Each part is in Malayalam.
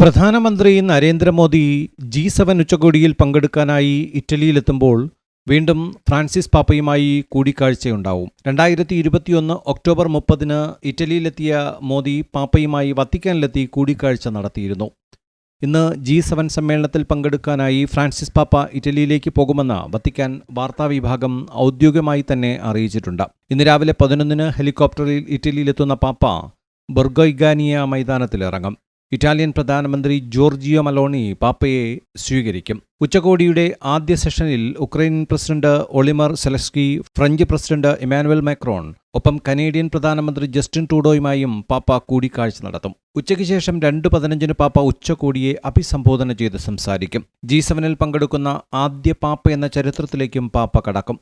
പ്രധാനമന്ത്രി നരേന്ദ്രമോദി ജി സെവൻ ഉച്ചകോടിയിൽ പങ്കെടുക്കാനായി ഇറ്റലിയിലെത്തുമ്പോൾ വീണ്ടും ഫ്രാൻസിസ് പാപ്പയുമായി കൂടിക്കാഴ്ചയുണ്ടാവും. രണ്ടായിരത്തി ഇരുപത്തിയൊന്ന് ഒക്ടോബർ മുപ്പതിന് ഇറ്റലിയിലെത്തിയ മോദി പാപ്പയുമായി വത്തിക്കാനിലെത്തി കൂടിക്കാഴ്ച നടത്തിയിരുന്നു. ഇന്ന് ജി സെവൻ സമ്മേളനത്തിൽ പങ്കെടുക്കാനായി ഫ്രാൻസിസ് പാപ്പ ഇറ്റലിയിലേക്ക് പോകുമെന്ന് വത്തിക്കാൻ വാർത്താവിഭാഗം ഔദ്യോഗികമായി തന്നെ അറിയിച്ചിട്ടുണ്ട്. ഇന്ന് രാവിലെ പതിനൊന്നിന് ഹെലികോപ്റ്ററിൽ ഇറ്റലിയിലെത്തുന്ന പാപ്പ ബൊർഗോയ്ഗാനിയ മൈതാനത്തിലിറങ്ങും. ഇറ്റാലിയൻ പ്രധാനമന്ത്രി ജോർജിയോ മലോണി പാപ്പയെ സ്വീകരിക്കും. ഉച്ചകോടിയുടെ ആദ്യ സെഷനിൽ Ukraine president ഒളിമർ Zelensky French president Emmanuel Macron ഒപ്പം കനേഡിയൻ പ്രധാനമന്ത്രി ജസ്റ്റിൻ ട്രൂഡോയുമായും പാപ്പ കൂടിക്കാഴ്ച നടത്തും. ഉച്ചയ്ക്ക് ശേഷം രണ്ട് പതിനഞ്ചിന് പാപ്പ ഉച്ചകോടിയെ അഭിസംബോധന ചെയ്ത് സംസാരിക്കും. ജി സെവനിൽ പങ്കെടുക്കുന്ന ആദ്യ പാപ്പ എന്ന ചരിത്രത്തിലേക്കും പാപ്പ കടക്കും.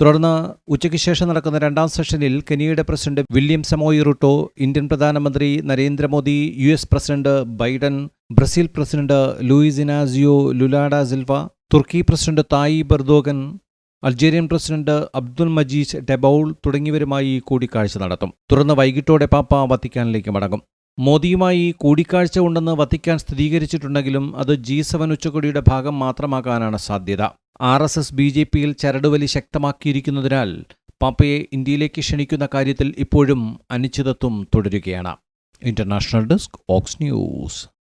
തുടർന്ന് ഉച്ചയ്ക്ക് ശേഷം നടക്കുന്ന രണ്ടാം സെഷനിൽ കെനിയയുടെ പ്രസിഡന്റ് വില്യം സമോയി റുട്ടോ ഇന്ത്യൻ പ്രധാനമന്ത്രി Narendra Modi U S president Biden Brazil president Luiz Inacio ലുലാഡ Silva തുർക്കി പ്രസിഡന്റ് തായി ബർദോഗൻ അൾജേറിയൻ പ്രസിഡന്റ് അബ്ദുൽ മജീദ് ഡെബൌൾ തുടങ്ങിയവരുമായി കൂടിക്കാഴ്ച നടത്തും. തുടർന്ന് വൈകിട്ടോടെ പാപ്പ വത്തിക്കാനിലേക്ക് മടങ്ങും. മോദിയുമായി കൂടിക്കാഴ്ച ഉണ്ടെന്ന് വത്തിക്കാൻ സ്ഥിരീകരിച്ചിട്ടുണ്ടെങ്കിലും അത് ജി സെവൻ ഉച്ചകോടിയുടെ ഭാഗം മാത്രമാകാനാണ് സാധ്യത. R S S B J പിയിൽ ചരടുവലി ശക്തമാക്കിയിരിക്കുന്നതിനാൽ പാപ്പയെ ഇന്ത്യയിലേക്ക് ക്ഷണിക്കുന്ന കാര്യത്തിൽ ഇപ്പോഴും അനിശ്ചിതത്വം തുടരുകയാണ്. ഇന്റർനാഷണൽ ഡെസ്ക് ഓക്സ് ന്യൂസ്.